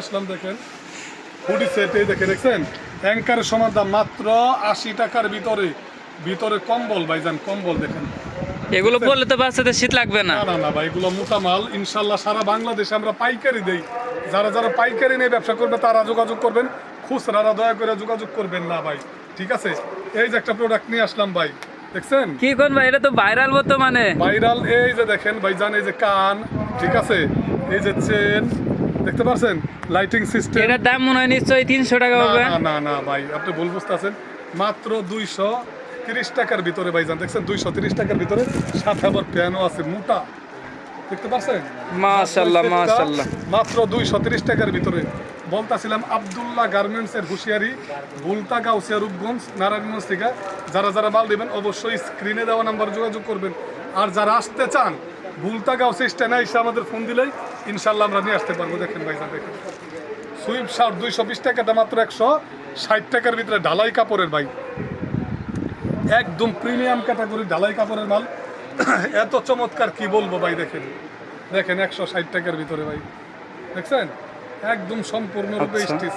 আসলাম দেখেন। Hoodie set এই দেখে দেখছেন? অ্যাঙ্কারের সমান দাম মাত্র আশি টাকার ভিতরে। ভিতরে কম্বল ভাইজান কম্বল দেখেন। এগুলো বললে তো বাচ্চাদের শীত লাগবে না। না না না ভাই এগুলো মোটা মাল। ইনশাল্লাহ সারা বাংলাদেশে আমরা পাইকারি দেই। যারা যারা পাইকারি নিয়ে ব্যবসা করবে তারা যোগাযোগ করবেন। খুচরারা দয়া করে যোগাযোগ করবেন না ভাই। ঠিক আছে? এই যে একটা প্রোডাক্ট নিয়ে আসলাম ভাই। দেখছেন? কি কোন ভাই? এটা তো ভাইরাল বর্তমানে। ভাইরাল এই যে দেখেন ভাইজান এই যে কান। ঠিক আছে? এই যে চেন দেখতে পাচ্ছেন লাইটিং সিস্টেম এটার দাম মনে হয় নিশ্চয়ই তিনশো টাকা হবে। না না না ভাই আপনি ভুল বুঝতেছেন। মাত্র দুইশো তিরিশ টাকার ভিতরে ভাইজান দেখছেন? দুইশো তিরিশ টাকার ভিতরে সাথে আবার প্যানও আছে মোটা। দেখতে পাচ্ছেন মাশাল্লাহ মাশাল্লাহ মাত্র দুইশো তিরিশ টাকার ভিতরে। বলতাছিলাম আবদুল্লাহ গার্মেন্টস এর হুঁশিয়ারি বুলতা গাউসিয়া রূপগঞ্জ নারায়ণগঞ্জ থেকে। যারা যারা মাল দেবেন অবশ্যই স্ক্রিনে দেওয়া নাম্বার যোগাযোগ করবেন। আর যারা আসতে চান বুলতা গাউসি স্ট্যান্ডে এসে আমাদের ফোন দিলেই ইনশাল্লাহ আমরা নিয়ে আসতে পারব দেখেন ভাইজান দেখেন। সুইপ শার্ট দুইশো বিশ টাকাটা মাত্র একশো ষাট টাকার ভিতরে ঢালাই কাপড়ের ভাই। একদম প্রিমিয়াম ক্যাটাগরি ঢালাই কাপড়ের মাল। এত চমৎকার কি বলব ভাই দেখেন। দেখেন একশো ষাট টাকার ভিতরে ভাই। দেখছেন? একদম সম্পূর্ণরূপে আচ্ছা। স্টিচ।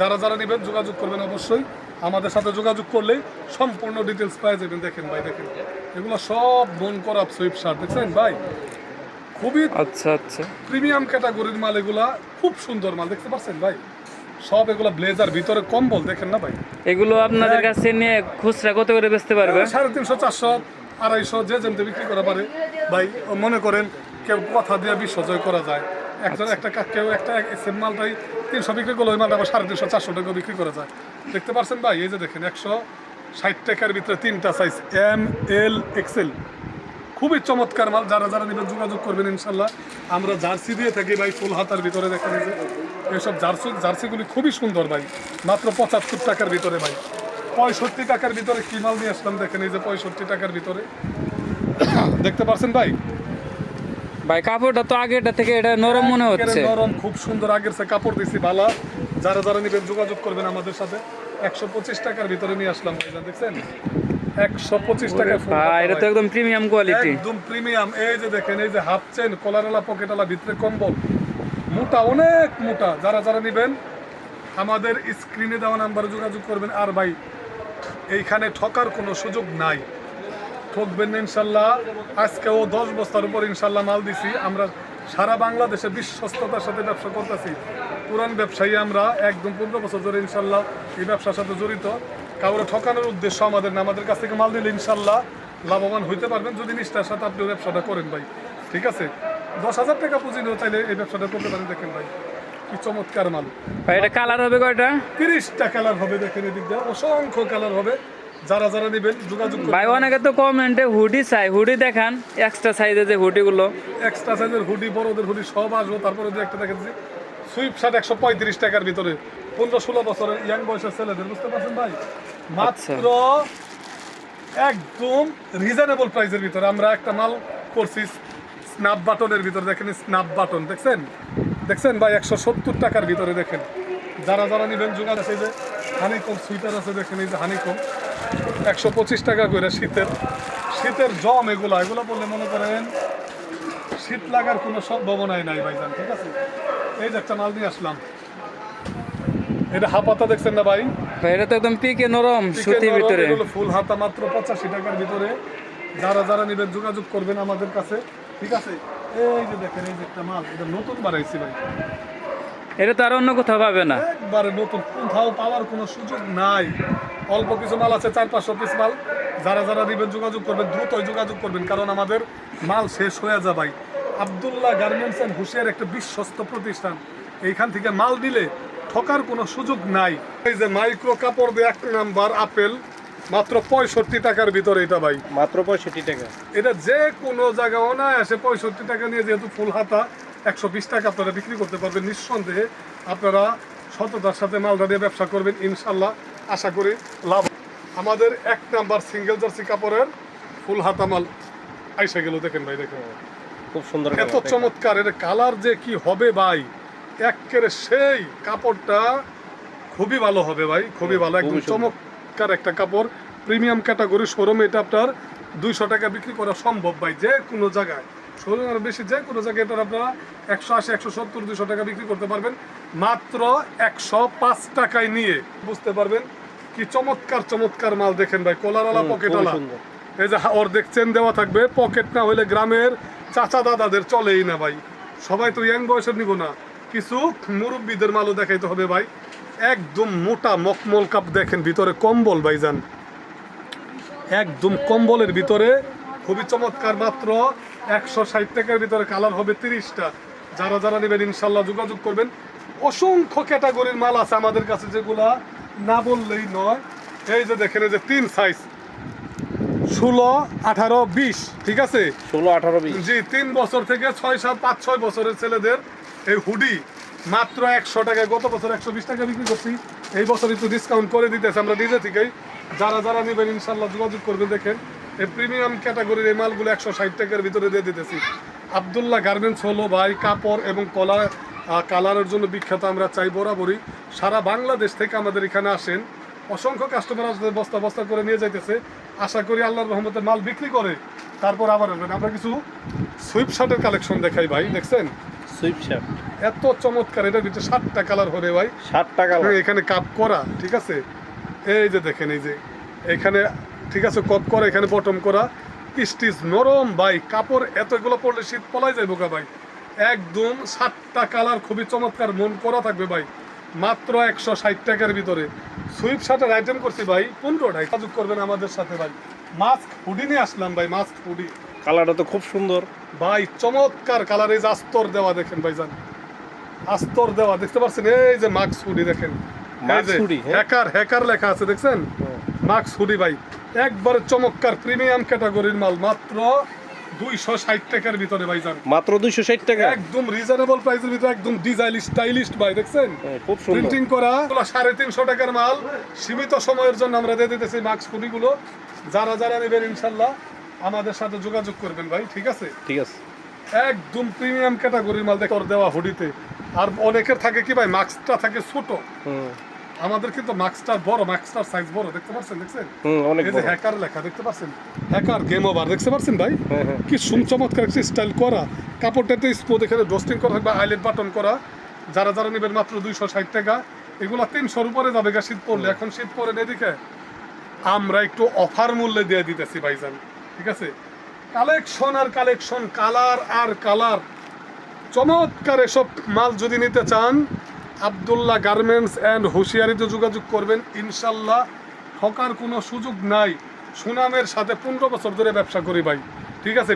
যারা যারা নেবেন যোগাযোগ করবেন অবশ্যই। আমাদের সাথে যোগাযোগ করলেই সম্পূর্ণ ডিটেলস পেয়ে যাবেন। দেখেন ভাই দেখেন। এগুলো সব মন করা সুইপ শার্ট দেখছেন ভাই? খুবই আচ্ছা আচ্ছা। প্রিমিয়াম ক্যাটাগরির মাল এগুলা খুব সুন্দর মাল দেখতে পাচ্ছেন ভাই? সব এগুলা ব্লেজার ভিতরে কম্বল দেখেন না ভাই? এগুলো আপনাদের কাছে নিয়ে খুচরা কত করে বেচতে পারবে? সাড়ে তিনশো চারশো আড়াইশো যে যেমতে বিক্রি করা পারে। ভাই মনে করেন কেউ কথা দিয়ে বিশ্ব জয় করা যায়। একজন একটা কা- কেউ একটা সেম মালটাই তিনশো বিক্রি করলে ওই মালটা আবার সাড়ে তিনশো চারশো টাকা বিক্রি করা যায়। দেখতে পাচ্ছেন ভাই এই যে দেখেন একশো ষাট টাকার ভিতরে তিনটা সাইজ এম এল এক্সেল খুবই চমৎকার মাল। যারা যারা নেবেন যোগাযোগ করবেন ইনশাল্লাহ। আমরা জার্সি দিয়ে থাকি ভাই ফুল হাতার ভিতরে দেখেন এই যে। এসব জার্সি জার্সিগুলি খুবই সুন্দর ভাই। মাত্র পঁচাত্তর টাকার ভিতরে ভাই। পঁয়ষট্টি টাকার ভিতরে কী মাল নিয়ে আসলাম দেখেন এই যে পঁয়ষট্টি টাকার ভিতরে। দেখতে পাচ্ছেন ভাই? ভাই কাপড়টা তো আগেটা থেকে এটা নরম মনে হচ্ছে। নরম খুব সুন্দর আগের সে কাপড় দিছি বালা। যারা যারা নেবেন যোগাযোগ করবেন আমাদের সাথে। একশো পঁচিশ টাকার ভিতরে নিয়ে আসলাম দেখছেন? একশো পঁচিশ টাকা এটা তো একদম প্রিমিয়াম কোয়ালিটি একদম প্রিমিয়াম এই যে দেখেন এই যে হাফ চেন কলারওয়ালা পকেটওয়ালা ভিতরে কম্বল মোটা অনেক মোটা। যারা যারা নেবেন আমাদের স্ক্রিনে দেওয়া নাম্বারে যোগাযোগ করবেন। আর ভাই এইখানে ঠকার কোনো সুযোগ নাই। ঠকবেন না ইনশাল্লাহ। আজকেও দশ বস্তার উপর ইনশাল্লাহ মাল দিছি। আমরা সারা বাংলাদেশে বিশ্বস্ততার সাথে ব্যবসা করতেছি। পুরান ব্যবসায়ী আমরা একদম পনেরো বছর ধরে ইনশাল্লাহ এই ব্যবসার সাথে জড়িত। কাউরে ঠকানোর উদ্দেশ্য আমাদের না। আমাদের কাছ থেকে মাল নিলে ইনশাল্লাহ লাভবান হইতে পারবেন। যদি নিষ্ঠার সাথে আপনি ব্যবসাটা করেন ভাই ঠিক আছে? দশ হাজার টাকা পুঁজি নিয়েও চাইলে এই ব্যবসাটা করতে পারেন দেখেন ভাই কি চমৎকার মাল। ভাই এটা কালার হবে কয়টা? তিরিশটা কালার হবে দেখেন এদিক দিয়ে। অসংখ্য কালার হবে। যারা যারা নেবেন যোগাযোগ ভাই অনেকে তো কমেন্টে হুডি চাই হুডি দেখান এক্সট্রা সাইজের যে হুডিগুলো এক্সট্রা সাইজের হুডি বড়দের হুডি সব আসব। তারপরে দু একটা দেখেছি সুইপ শার্ট একশো পঁয়ত্রিশ টাকার ভিতরে। পনেরো ষোলো বছরের ইয়াং বয়সের ছেলেদের বুঝতে পারছেন ভাই? মাত্র একদম রিজনেবল প্রাইসের ভিতরে। আমরা একটা মাল করছি স্ন্যাপ বাটনের ভিতরে। দেখেন স্ন্যাপ বাটন দেখছেন? দেখছেন ভাই, একশো সত্তর টাকার ভিতরে দেখেন। যারা যারা নেবেন, যোগান আছে যে হানিকম সুইটার আছে, দেখেন এই যে হানিকম একশো পঁচিশ টাকা করে শীতের শীতের জম এগুলো। এগুলো বললে মনে করেন শীত লাগার কোনো সম্ভাবনাই নাই ভাইজান, ঠিক আছে? এই যে একটা মাল নিয়ে আসলাম। এটা হাপাতা দেখছেন না ভাই? এটা তো একদম পিকে নরম সুতির ভিতরে। ফুল হাতা মাত্র পঁচাশি টাকার ভিতরে। যারা যারা নেবেন যোগাযোগ করবেন আমাদের কাছে। ঠিক আছে? এই যে দেখেন এই যে একটা মাল এটা নতুন বানাইছি ভাই। এটা তো আর অন্য কোথাও পাবে না। একবারে নতুন কোথাও পাওয়ার কোনো সুযোগ নাই। অল্প কিছু মাল আছে চার পাঁচশো পিস মাল। যারা যারা নেবেন যোগাযোগ করবেন দ্রুতই যোগাযোগ করবেন কারণ আমাদের মাল শেষ হয়ে যায় ভাই। আবদুল্লাহ গার্মেন্টস অ্যান্ড হুশিয়ার একটা বিশ্বস্ত প্রতিষ্ঠান। এইখান থেকে মাল দিলে ঠকার কোনো সুযোগ নাই। এই যে মাইক্রো কাপড় দিয়ে এক নাম্বার আপেল মাত্র পঁয়ষট্টি টাকার ভিতরে এটা ভাই। মাত্র পঁয়ষট্টি টাকা। এটা যে কোনো জায়গায় অনায়াসে পঁয়ষট্টি টাকা নিয়ে যেহেতু ফুল হাতা একশো বিশ টাকা আপনারা বিক্রি করতে পারবেন। নিঃসন্দেহে আপনারা সততার সাথে মালদা দিয়ে ব্যবসা করবেন ইনশাল্লাহ। আশা করি লাভ। আমাদের এক নাম্বার সিঙ্গেল জার্সি কাপড়ের ফুল হাতা মাল আইসা গেল। দেখেন ভাই দেখেন। খুব সুন্দর এত চমৎকার এর কালার যে কি হবে ভাই। একেবারে সেই কাপড়টা খুবই ভালো হবে ভাই খুবই ভালো একদম চমৎকার একটা কাপড় প্রিমিয়াম ক্যাটাগরি শোরুমে এটা আপনার দুইশো টাকা বিক্রি করা সম্ভব ভাই যে কোনো জায়গায়। শোরুম আর বেশি যে কোনো জায়গায় এটা আপনারা একশো আশি একশো সত্তর দুশো টাকা বিক্রি করতে পারবেন। মাত্র একশো পাঁচ টাকায় নিয়ে বুঝতে পারবেন কি চমৎকার চমৎকার মাল দেখেন ভাই পকেটওয়ালা। খুবই এই যে অর্ধেক চেন দেওয়া থাকবে পকেট না হলে গ্রামের চাচা দাদাদের চলেই না ভাই। সবাই তো ইয়াং বয়সের নিব না। কিছু মুরব্বীদের মালও দেখাইতে হবে ভাই। একদম মোটা মকমল কাপ দেখেন ভিতরে কম্বল ভাইজান। একদম কম্বলের ভিতরে খুবই চমৎকার মাত্র একশো ষাট টাকার ভিতরে কালার হবে তিরিশটা। যারা যারা নেবেন ইনশাল্লাহ যোগাযোগ করবেন। অসংখ্য ক্যাটাগরির মাল আছে আমাদের কাছে যেগুলা না বললেই নয়। এই যে দেখেন এই যে তিন সাইজ ষোলো আঠারো বিশ ঠিক আছে? ষোলো আঠারো বিশ। জি তিন বছর থেকে ছয় সাত পাঁচ ছয় বছরের ছেলেদের এই হুডি মাত্র একশো টাকায় গত বছর একশো বিশ টাকা বিক্রি করছি। এই বছর একটু ডিসকাউন্ট করে দিতেছে আমরা নিজে থেকেই। যারা যারা নেবেন ইনশাল্লাহ যোগাযোগ করবেন, দেখেন। এই প্রিমিয়াম ক্যাটাগরির এই মালগুলো একশো ষাট টাকার ভিতরে দিয়ে দিতেছি। আবদুল্লাহ গার্মেন্টস হলো ভাই কাপড় এবং কলা কালারের জন্য বিখ্যাত, আমরা চাই বরাবরই। সারা বাংলাদেশ থেকে আমাদের এখানে আসেন। অসংখ্য কাস্টমার আসলে বস্তা বস্তা করে নিয়ে যাইতেছে। আশা করি আল্লাহর রহমতে মাল বিক্রি করে, তারপর আবার আমরা কিছু সুইপ শার্টের কালেকশন দেখাই ভাই, দেখছেন? সুইপ শার্ট এত চমৎকার এটার ভিতরে সাতটা কালার হবে ভাই। টাকা হ্যাঁ, এখানে কাপ করা ঠিক আছে? এই যে দেখেন এই যে এখানে ঠিক আছে কপ করা এখানে বটম করা। স্টিচ নরম ভাই কাপড় এতগুলো পরলে শীত পলাই যায় বোকা ভাই। একদম সাতটা কালার খুবই চমৎকার মন করা থাকবে ভাই। মাত্র একশো ষাট টাকার ভিতরে। সুইপ শার্টের আইটেম করছি ভাই পনেরোটাই যোগাযোগ করবেন আমাদের সাথে ভাই। মাস্ক হুডি নিয়ে আসলাম ভাই মাস্ক হুডি। কালারটা তো খুব সুন্দর। ভাই চমৎকার কালার এই যে আস্তর দেওয়া দেখেন ভাইজান। আস্তর দেওয়া দেখতে পাচ্ছেন এই যে মাক্স হুডি দেখেন। হ্যাঁ? হ্যাকার হ্যাকার লেখা আছে দেখছেন? মাক্স হুডি ভাই। একবারে চমৎকার প্রিমিয়াম ক্যাটাগরির মাল মাত্র দুইশো ষাট টাকার ভিতরে ভাইজান। মাত্র দুইশো ষাট টাকা? একদম রিজনেবল প্রাইসের ভিতরে একদম ডিজাইন স্টাইলিশ ভাই দেখছেন? খুব সুন্দর। প্রিন্টিং করা সাড়ে তিনশো টাকার মাল। সীমিত সময়ের জন্য আমরা দিয়ে দিতেছি মাক্স হুডিগুলো যারা যারা নেবেন ইনশাল্লাহ। আমাদের সাথে যোগাযোগ করবেন ভাই ঠিক আছে? ঠিক আছে। একদম প্রিমিয়াম ক্যাটাগরির মাল দেখে দেওয়া হুডিতে। আর অনেকের থাকে কি ভাই মাস্কটা থাকে ছোট। আমাদের কিন্তু মাস্কটা বড় মাস্কটার সাইজ বড় দেখতে পাচ্ছেন দেখছেন? হুম অনেক এই যে হ্যাকার লেখা দেখতে পাচ্ছেন হ্যাকার গেম ওভার দেখতে পাচ্ছেন ভাই? হ্যাঁ, হ্যাঁ। কি সুন চমৎকার একটা স্টাইল করা। কাপড়টাতে স্পোর্ট এখানে ডোস্টিং করা থাকবে আইলেট বাটন করা। যারা যারা নেবেন মাত্র দুইশো ষাট টাকা এগুলা তিনশোর উপরে যাবে গা শীত পড়লে। এখন শীত পরে এদিকে। আমরা একটু অফার মূল্যে দিয়ে দিতেছি ভাইজান। ঠিক আছে? কালেকশন আর কালেকশন কালার আর কালার চমৎকার এসব মাল যদি নিতে চান, আবদুল্লাহ গার্মেন্টস অ্যান্ড হুঁশিয়ারিতে যোগাযোগ করবেন। ইনশাল্লাহ ঠকার কোনো সুযোগ নাই। সুনামের সাথে পনেরো বছর ধরে ব্যবসা করি ভাই। ঠিক আছে?